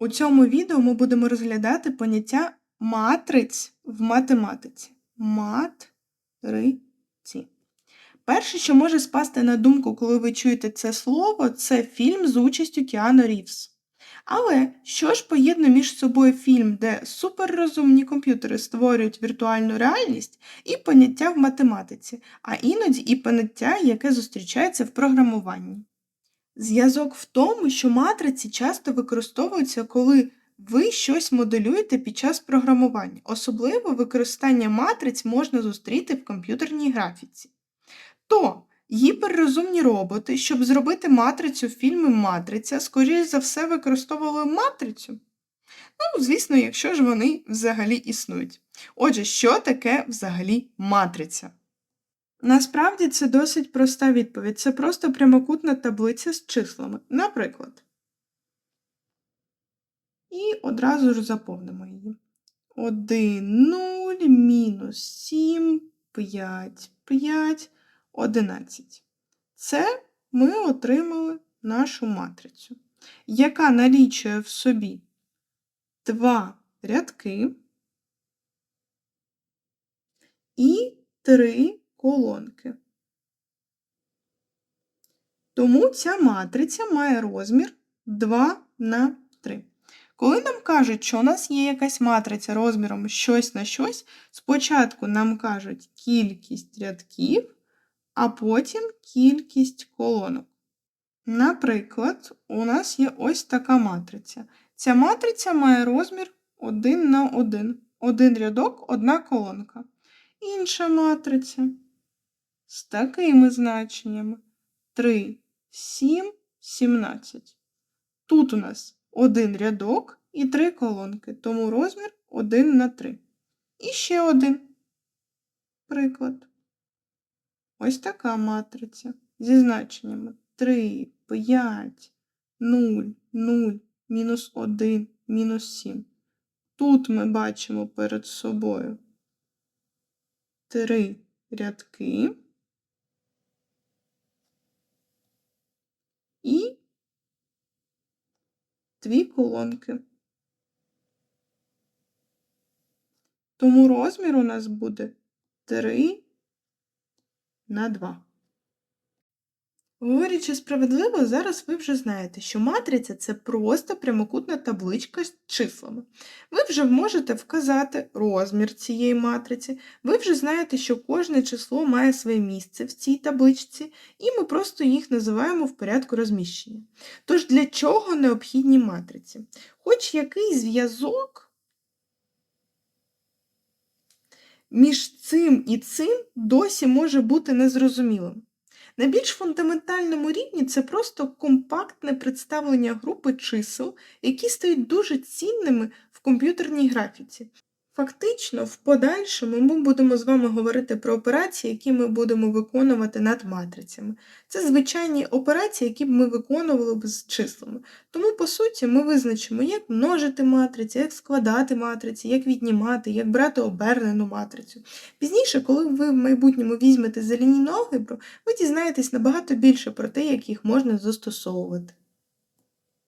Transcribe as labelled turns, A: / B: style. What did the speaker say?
A: У цьому відео ми будемо розглядати поняття матриць в математиці. Матриці. Перше, що може спасти на думку, коли ви чуєте це слово, це фільм з участю Кіану Рівз. Але що ж поєднує між собою фільм, де суперрозумні комп'ютери створюють віртуальну реальність, і поняття в математиці, а іноді і поняття, яке зустрічається в програмуванні? Зв'язок в тому, що матриці часто використовуються, коли ви щось моделюєте під час програмування. Особливо використання матриць можна зустріти в комп'ютерній графіці. То гіперрозумні роботи, щоб зробити матрицю в фільмі Матриця, скоріш за все, використовували матрицю. Ну, звісно, якщо ж вони взагалі існують. Отже, що таке взагалі матриця? Насправді це досить проста відповідь. Це просто прямокутна таблиця з числами. Наприклад. І одразу ж заповнимо її. 1, 0, мінус 7, 5, 5, 11. Це ми отримали нашу матрицю, яка налічує в собі два рядки і три колонки. Тому ця матриця має розмір 2 на 3. Коли нам кажуть, що у нас є якась матриця розміром щось на щось, спочатку нам кажуть кількість рядків, а потім кількість колонок. Наприклад, у нас є ось така матриця. Ця матриця має розмір 1 на 1. Один рядок, одна колонка. Інша матриця з такими значеннями 3, 7, 17. Тут у нас один рядок і три колонки, тому розмір 1 на 3. І ще один приклад. Ось така матриця зі значеннями 3, 5, 0, 0, мінус 1, мінус 7. Тут ми бачимо перед собою три рядки і дві колонки. Тому розмір у нас буде 3 на 2. Говорячи справедливо, зараз ви вже знаєте, що матриця це просто прямокутна табличка з числами. Ви вже можете вказати розмір цієї матриці, ви вже знаєте, що кожне число має своє місце в цій табличці, і ми просто їх називаємо в порядку розміщення. Тож для чого необхідні матриці? Хоч який зв'язок між цим і цим досі може бути незрозумілим. На більш фундаментальному рівні це просто компактне представлення групи чисел, які стають дуже цінними в комп'ютерній графіці. Фактично, в подальшому ми будемо з вами говорити про операції, які ми будемо виконувати над матрицями. Це звичайні операції, які б ми виконували б з числами. Тому, по суті, ми визначимо, як множити матриці, як складати матриці, як віднімати, як брати обернену матрицю. Пізніше, коли ви в майбутньому візьмете за лінійну алгебру, ви дізнаєтесь набагато більше про те, як їх можна застосовувати.